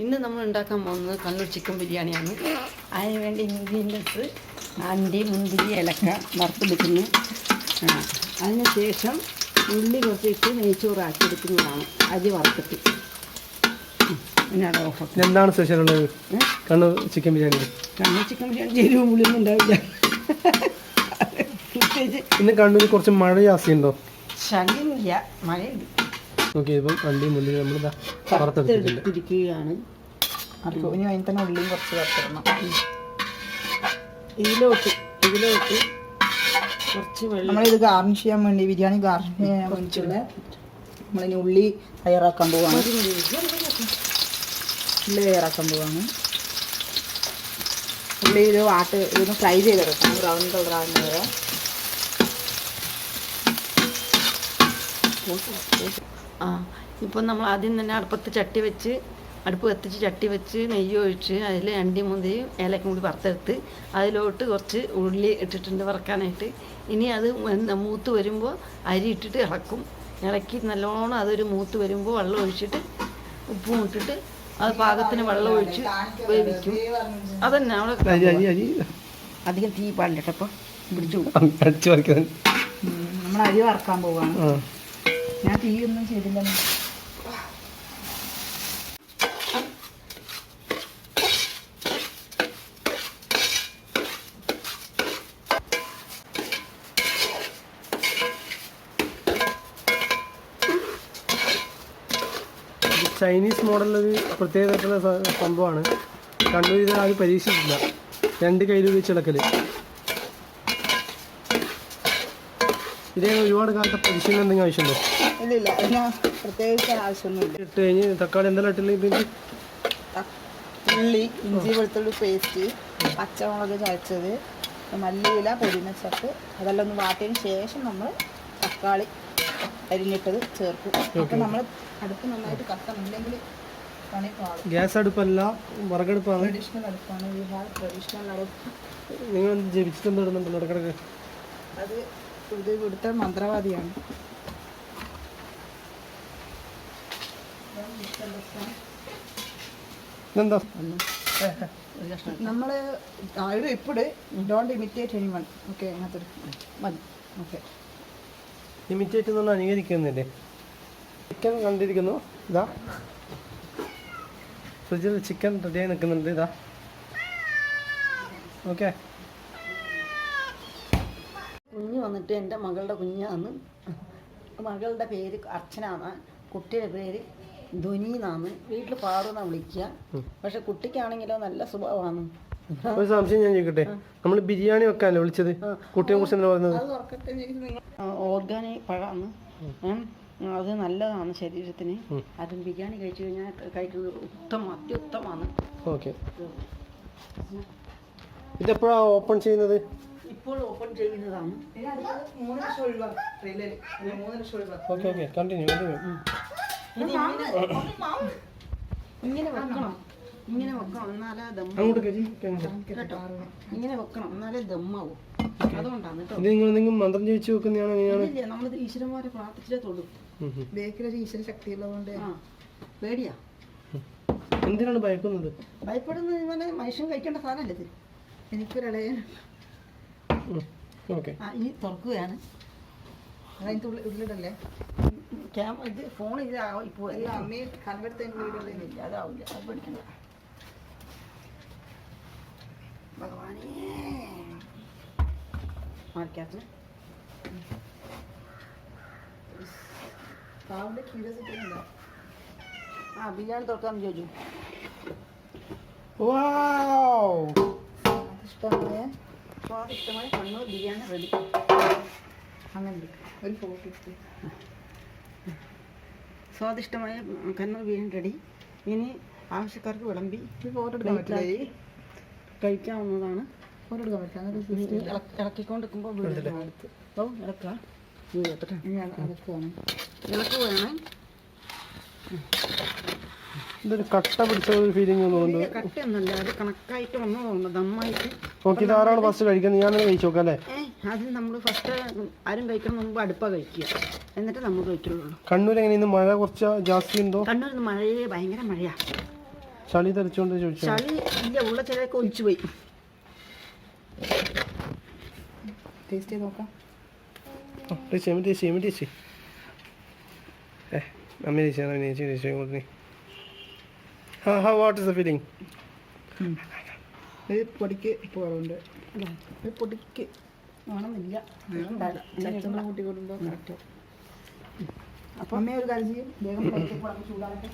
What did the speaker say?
ഇന്ന് നമ്മൾ ഉണ്ടാക്കാൻ പോകുന്നത് കണ്ണൂർ ചിക്കൻ ബിരിയാണിയാണ്. അതിന് വേണ്ടി ഇൻഗ്രീഡിയൻസ് അണ്ടി മുന്തിരി ഇലക്ക വറുത്തെടുക്കുന്നു. ആ, അതിന് ശേഷം ഉള്ളി കുറച്ചിട്ട് നെയ്ച്ചോറാക്കി എടുക്കുന്നതാണ്. അരി വറുത്തിട്ട്. എന്താണ് സ്പെഷ്യൽ ഉള്ളത്? കണ്ണൂർ ചിക്കൻ ബിരിയാണി. കണ്ണൂർ ചിക്കൻ ബിരിയാണി ചെരുവ് പുളിയൊന്നും ഉണ്ടാവില്ല. ഇന്ന് കണ്ണൂർ കുറച്ച് മഴ ജാസ്തിയുണ്ടോ ശല്യമില്ല മഴയുണ്ട്. ഓക്കെ ഇപ്പം വണ്ടി മുന്നിൽ നമ്മൾ വറുത്തെടുത്തിട്ടുണ്ട് എടുത്തിരിക്കുകയാണ് അപ്പോൾ ഇനി അതിന് തന്നെ ഉള്ളിയും കുറച്ച് വറുത്തിടണം ഇതിലോട്ട് ഇതിലോട്ട് കുറച്ച് വെള്ളം. നമ്മളിത് ഗാർണിഷ് ചെയ്യാൻ വേണ്ടി ബിരിയാണി ഗാർണിഷ് ചെയ്യാൻ വേണ്ടിയിട്ടുള്ള നമ്മളിനി ഉള്ളി തയ്യാറാക്കാൻ പോവാണ്. ഉള്ളി തയ്യാറാക്കാൻ പോവാണ്. ഉള്ളി ഇത് വാട്ട് ഇതൊന്ന് ഫ്രൈ ചെയ്തെടുക്കാം ബ്രൗൺ കളർ ആകുന്ന വരെ. ആ ഇപ്പം നമ്മൾ ആദ്യം തന്നെ അടുപ്പത്ത് ചട്ടി വെച്ച് അടുപ്പ് കത്തിച്ച് ചട്ടി വെച്ച് നെയ്യ് ഒഴിച്ച് അതിൽ അണ്ടി മുന്തിയും ഏലക്കും കൂടി വറുത്തെടുത്ത് അതിലോട്ട് കുറച്ച് ഉള്ളി ഇട്ടിട്ടുണ്ട് വറക്കാനായിട്ട്. ഇനി അത് മൂത്ത് വരുമ്പോൾ അരി ഇട്ടിട്ട് ഇളക്കും. ഇളക്കി നല്ലോണം അതൊരു മൂത്ത് വരുമ്പോൾ വെള്ളം ഒഴിച്ചിട്ട് ഉപ്പും ഇട്ടിട്ട് അത് പാകത്തിന് വെള്ളം ഒഴിച്ച് വേവിക്കും. അതന്നെ അവിടെ അധികം തീ പാടില്ല കേട്ടോ അപ്പോൾ പിടിച്ചു നമ്മൾ അരി വറക്കാൻ പോവാണ്. ഞാൻ തീയൊന്നും ചെയ്തില്ല. ചൈനീസ് മോഡലൊരു പ്രത്യേകമായിട്ടുള്ള സ- സംഭവമാണ്. കണ്ണൂർ ഇത് ആരും പരീക്ഷിച്ചിട്ടില്ല. രണ്ട് കയ്യിൽ വെച്ച് ഇളക്കൽ ഇതേ ഒരുപാട് കാലത്തെ പരിശീലനം എന്തെങ്കിലും ആവശ്യമുണ്ടോ? ഇല്ല ഇല്ല അതിന് പ്രത്യേകിച്ച് ആവശ്യമൊന്നുമില്ല. ഇട്ട് കഴിഞ്ഞ് തക്കാളി എന്തെല്ലാം ഇട്ടില്ല ഇതിന് ഉള്ളി ഇഞ്ചി വെളുത്തുള്ളി പേസ്റ്റ് പച്ചമുളക് ചതച്ചത് മല്ലിയില പൊടിനച്ചപ്പ് അതെല്ലാം ഒന്ന് വാട്ടിയതിന് ശേഷം നമ്മൾ തക്കാളി അരിഞ്ഞിട്ടത് ചേർക്കും. അപ്പം നമ്മൾ അടുപ്പ് നന്നായിട്ട് കത്തണം. ഇല്ലെങ്കിൽ ഗ്യാസ് അടുപ്പല്ല വിറകടുപ്പാണ്. ട്രഡീഷണൽ അടുപ്പാണ്. ഹാവ് ട്രഡീഷണൽ അടുപ്പ്. നിങ്ങൾ ജപിച്ചിട്ട് എന്താ ഇടുന്നുണ്ടല്ലോ ഇടക്കിടക്ക് അത് ഇത് ഇവിടുത്തെ മന്ത്രവാദിയാണ്. ഇതെന്താ? നമ്മൾ ഇത് ഇപ്പോഴ് don't imitate anyone okay അങ്ങനത്തെ മതി. ഓക്കെ ഇമിറ്റേറ്റ് എന്നുള്ള അനുകരിക്കുന്നില്ലേ ചിക്കൻ കണ്ടിരിക്കുന്നു. ഇതാ. ഫ്രിഡ്ജിൽ ചിക്കൻ റെഡിയായി നിൽക്കുന്നുണ്ട്. ഇതാ. ഓക്കെ കുഞ്ഞ് വന്നിട്ട് എന്റെ മകളുടെ കുഞ്ഞാന്ന്. മകളുടെ പേര് അർച്ചന കുട്ടിയുടെ പേര് ധ്വനി എന്നാണ് വീട്ടിൽ പാടുന്ന വിളിക്കുക പക്ഷെ കുട്ടിക്കാണെങ്കിലോ നല്ല സ്വഭാവമാണ് ഒരു സംശയം ഞാൻ ചോദിക്കട്ടെ? നമ്മൾ ബിരിയാണി വെക്കാനല്ലേ വിളിച്ചത്? കുട്ടിയെ കുറിച്ച് എന്താ പറയുന്നത് ഓർഗാനിക് പഴമാണ് അത് നല്ലതാണ് ശരീരത്തിന്. അത് ബിരിയാണി കഴിച്ചു കഴിഞ്ഞാൽ കഴിക്കുന്നത് ഉത്തമം അത്യുത്തമാണ് ഓക്കെ. ഇതെപ്പോഴാണ് ഓപ്പൺ ചെയ്യുന്നത്? ഇപ്പോൾ ഓപ്പൺ ചെയ്യുന്നതാണ്. മൂന്ന് ലക്ഷം ഒഴിവാക്കും ഓക്കെ ഓക്കെ. കണ്ടിന്യൂ കണ്ടിന്യൂ ഇങ്ങനെ വെക്കണം. ഇങ്ങനെ വെക്കണം. എന്നാലേ ദമ്മ കേട്ടോ? ഇങ്ങനെ വെക്കണം. എന്നാലേ ദമ്മാവും അതുകൊണ്ടാണ് കേട്ടോ. നിങ്ങൾ എന്തെങ്കിലും മന്ത്രം ജയിച്ചു വെക്കുന്നതാണ് എങ്ങനെയാണ് ഇല്ല നമ്മളിത് ഈശ്വരന്മാരെ പ്രാർത്ഥിച്ചേ തൊള്ളൂ. ബേക്കിലൊരു ഈശ്വര ശക്തി ഉള്ളതുകൊണ്ട് പേടിയാ. എന്തിനാണ് ഭയക്കുന്നത്? ഭയപ്പെടുന്നത് ഇങ്ങനെ മനുഷ്യൻ കഴിക്കേണ്ട സാധനമല്ലേ ഇത്? എനിക്കൊരിളയ ഓക്കെ. ആ ഇനി തുറക്കുകയാണ്. അതിന്റെ ഉള്ളിടല്ലേ ഇത് ഫോൺ ഇത് ഇപ്പോൾ അല്ല അമ്മയെ കൺവെടുത്ത വീടുകളിൽ ഇല്ല. അതാവില്ല. അത് പഠിക്കണ്ട. ഭഗവാനേ. മാറിക്കാത്ത. പാവിന്റെ ക്യൂരിയോസിറ്റി ഇല്ല ആ ബിരിയാണി തുറക്കാൻ ചോദിച്ചു. ഇഷ്ടമായ സ്വാദിഷ്ടമായ കണ്ണൂർ ബിരിയാണി റെഡി. അങ്ങനെ. ഒരു ഫോട്ടോ എടുത്ത്. സ്വാദിഷ്ടമായ കണ്ണൂർ ബിരിയാണി റെഡി. ഇനി ആവശ്യക്കാർക്ക് വിളമ്പി കഴിക്കാവുന്നതാണ്. ഇളക്കിക്കൊണ്ടിരിക്കുമ്പോൾ വീട് ഓ ഇളക്കുക. ഇനി എത്ര ഇളക്ക് വേണം. ഇതൊരു കട്ട പിടിച്ച ഒരു ഫീലിംഗ് തോന്നുന്നുണ്ട് കട്ടയൊന്നുമില്ല അത് കണക്കായിട്ട് തോന്നുന്നു ദമ്മായിട്ട്. ഓക്കെ ഇത് ആരാണ് ഫസ്റ്റ് കഴിക്കുന്നത്? ഞാനത് കഴിച്ചു നോക്കാം അല്ലേ? അത് നമ്മൾ ഫസ്റ്റ് ആരും കഴിക്കണം മുമ്പ് അടുപ്പാ കഴിക്കുക. എന്നിട്ട് നമ്മൾ കഴിക്കുള്ളൂ. കണ്ണൂർ എങ്ങനെ ഇന്ന് മഴ കുറച്ച് ജാസ്തി ഉണ്ടോ? കണ്ണൂരിന്ന് മഴയെ ഭയങ്കര മഴയാ. ചളി തെറിച്ചോണ്ട് ചോദിച്ചു ചളി ഇല്ല ഉള്ള ചിലതൊക്കെ ഒലിച്ചു പോയി. ടേസ്റ്റ് ചെയ്ത് നോക്കാം. ടേസ്റ്റ് ചെയ്യാം ടേസ്റ്റ് ചെയ്യാം ടേസ്റ്റ് ഏ അമ്മ ടേസ്റ്റ് അമ്മ ടേസ്റ്റ് ടേസ്റ്റ് കൊടുത്തേ വാട്ട് ഇസ് ദ ഫീലിംഗ് പൊടിക്ക് പോകാറുണ്ട്. പൊടിക്ക് വേണമെന്നില്ല. ചട്ടുമ്പോൾ കൂട്ടി കൊടുക്കുമ്പോൾ കറക്റ്റ് അപ്പം അമ്മ ഒരു കാര്യം ചെയ്യും. വേഗം ചൂടാകട്ടെ.